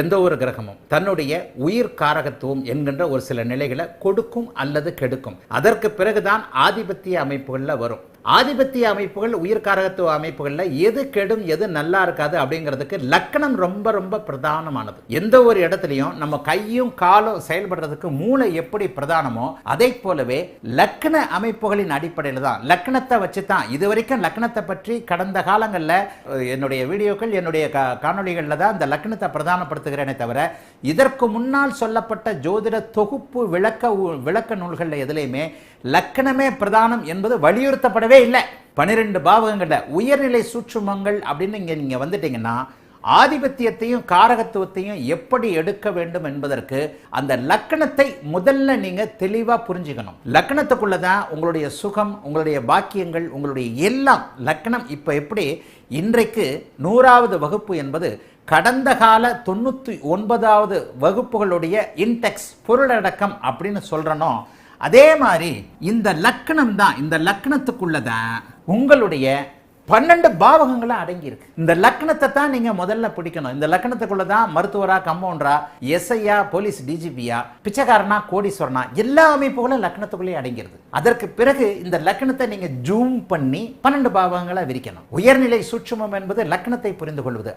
எந்த ஒரு கிரகமும் தன்னுடைய உயிர் காரகத்துவம் என்கின்ற ஒரு சில நிலைகளை கொடுக்கும் அல்லது கெடுக்கும். அதற்கு பிறகுதான் ஆதிபத்திய அமைப்புகளில் வரும். ஆதிபத்திய அமைப்புகள் உயிர்காரகத்துவ அமைப்புகளில் எது கெடும் எது நல்லா இருக்காது அப்படிங்கிறதுக்கு லக்கணம் ரொம்ப ரொம்ப பிரதானமானது. எந்த ஒரு இடத்துலையும் நம்ம கையும் காலும் செயல்படுறதுக்கு மூளை எப்படி பிரதானமோ அதை போலவே லக்கண அமைப்புகளின் அடிப்படையில் தான். லக்கணத்தை வச்சு தான் இது வரைக்கும் லக்கணத்தை பற்றி கடந்த காலங்களில் என்னுடைய வீடியோக்கள் என்னுடைய கா தான் இந்த லக்கணத்தை பிரதானப்படுத்துகிறேனே தவிர இதற்கு முன்னால் சொல்லப்பட்ட ஜோதிட தொகுப்பு விளக்க விளக்க நூல்களில் எதுலேயுமே லக்கணமே பிரதானம் என்பது வலியுறுத்தப்படவே இல்லை. பனிரெண்டு பாவகங்களில் உயர்நிலை சூட்சுமங்கள் அப்படின்னு இங்கே நீங்கள் வந்துட்டீங்கன்னா ஆதிபத்தியத்தையும் காரகத்துவத்தையும் எப்படி எடுக்க வேண்டும் என்பதற்கு அந்த லக்கணத்தை முதல்ல நீங்க தெளிவா புரிஞ்சுக்கணும். லக்கணத்துக்குள்ளதான் உங்களுடைய சுகம் உங்களுடைய பாக்கியங்கள் உங்களுடைய எல்லாம் லக்கணம். இப்ப எப்படி? இன்றைக்கு நூறாவது வகுப்பு என்பது கடந்த கால தொண்ணூற்றி ஒன்பதாவது வகுப்புகளுடைய இன்டெக்ஸ் பொருளடக்கம் அப்படின்னு சொல்கிறனோ அதே மாதிரி இந்த லக்கணம் தான் இந்த லக்கணத்துக்குள்ள தான் உங்களுடைய பன்னெண்டு பாவகங்களும் அடங்கியிருக்கு. இந்த லக்னத்தை தான் நீங்கள் முதல்ல பிடிக்கணும். இந்த லக்னத்துக்குள்ள தான் மருத்துவரா கம்பவுண்டரா எஸ்ஐயா போலீஸ் டிஜிபியா பிச்சைக்காரனா கோடீஸ்வரனா எல்லா அமைப்புகளும் லக்னத்துக்குள்ளேயே அடங்கிருது அதற்கு பிறகு இந்த லக்னத்தை நீங்கள் ஜூம் பண்ணி பன்னெண்டு பாவங்களை விரிக்கணும். உயர்நிலை சூட்சுமம் என்பது லக்னத்தை புரிந்து கொள்வது